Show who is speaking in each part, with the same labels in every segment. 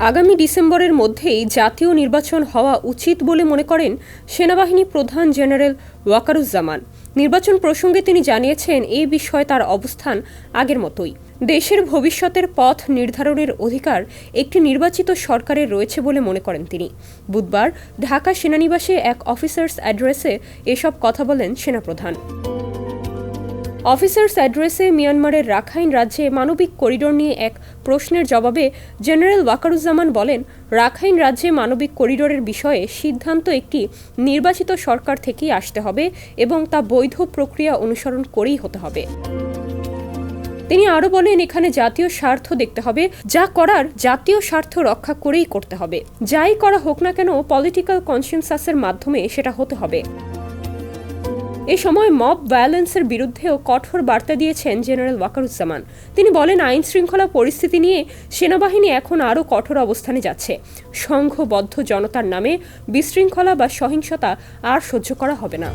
Speaker 1: আগামী ডিসেম্বরের মধ্যেই জাতীয় নির্বাচন হওয়া উচিত বলে মনে করেন সেনাবাহিনী প্রধান জেনারেল ওয়াকারুজ্জামান। নির্বাচন প্রসঙ্গে তিনি জানিয়েছেন এই বিষয়ে তার অবস্থান আগের মতোই। দেশের ভবিষ্যতের পথ নির্ধারণের অধিকার একটি নির্বাচিত সরকারের রয়েছে বলে মনে করেন তিনি। বুধবার ঢাকা সেনানিবাসে এক অফিসার্স অ্যাড্রেসে এসব কথা বলেন সেনাপ্রধান। অফিসার্স অ্যাড্রেসে মিয়ানমারের রাখাইন রাজ্যে মানবিক করিডোর নিয়ে এক প্রশ্নের জবাবে জেনারেল ওয়াকারুজ্জামান বলেন, রাখাইন রাজ্যে মানবিক করিডোরের বিষয়ে সিদ্ধান্ত একটি নির্বাচিত সরকার থেকেই আসতে হবে এবং তা বৈধ প্রক্রিয়া অনুসরণ করেই হতে হবে। তিনি আরও বলেন, এখানে জাতীয় স্বার্থ দেখতে হবে, যা করার জাতীয় স্বার্থ রক্ষা করেই করতে হবে। যাই করা হোক না কেন পলিটিক্যাল কনসেনসাসের মাধ্যমে সেটা হতে হবে। এ সময় মব ভায়োলেন্সের বিরুদ্ধেও কঠোর বার্তা দিয়েছেন জেনারেল ওয়াকারুজ্জামান। তিনি বলেন আইন শৃঙ্খলা পরিস্থিতি নিয়ে সেনাবাহিনী এখন আরও কঠোর অবস্থানে যাচ্ছে। সংঘবদ্ধ জনতার নামে বিশৃঙ্খলা বা সহিংসতা আর সহ্য করা হবে না।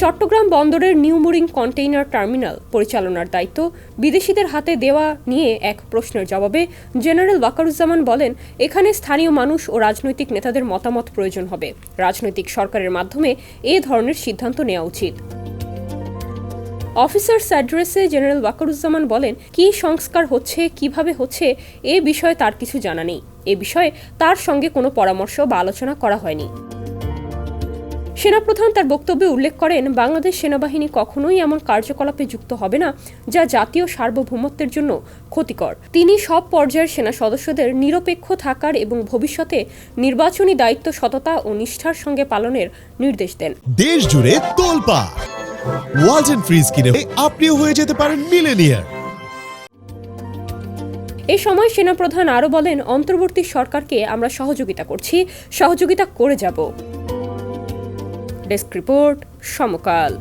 Speaker 1: চট্টগ্রাম বন্দরের নিউমুরিং কন্টেইনার টার্মিনাল পরিচালনার দায়িত্ব বিদেশিদের হাতে দেওয়া নিয়ে এক প্রশ্নের জবাবে জেনারেল ওয়াকারুজ্জামান বলেন, এখানে স্থানীয় মানুষ ও রাজনৈতিক নেতাদের মতামত প্রয়োজন হবে। রাজনৈতিক সরকারের মাধ্যমে এ ধরনের সিদ্ধান্ত নেওয়া উচিত। অফিসার্স অ্যাড্রেসে জেনারেল ওয়াকারুজ্জামান বলেন, কি সংস্কার হচ্ছে, কীভাবে হচ্ছে, এ বিষয়ে তার কিছু জানা নেই। এ বিষয়ে তার সঙ্গে কোনো পরামর্শ বা আলোচনা করা হয়নি। সেনাপ্রধান তার বক্তব্যে উল্লেখ করেন বাংলাদেশ সেনাবাহিনী কখনোই এমন কার্যকলাপে যুক্ত হবে না যা জাতীয় সার্বভৌমত্বের জন্য ক্ষতিকর। তিনি সব পর্যায়ের সেনা সদস্যদের নিরপেক্ষ থাকার এবং ভবিষ্যতে নির্বাচনী দায়িত্ব সততা ও নিষ্ঠার সঙ্গে পালনের নির্দেশ দেন।
Speaker 2: দেশ জুড়ে তোলপা ওয়ালটন ফ্রিজ কিনে আপনিও হয়ে যেতে পারেন মিলেনিয়ার।
Speaker 1: এ সময় সেনাপ্রধান আরও বলেন অন্তর্বর্তী সরকারকে আমরা সহযোগিতা করছি সহযোগিতা করে যাব। Desk report Samakal.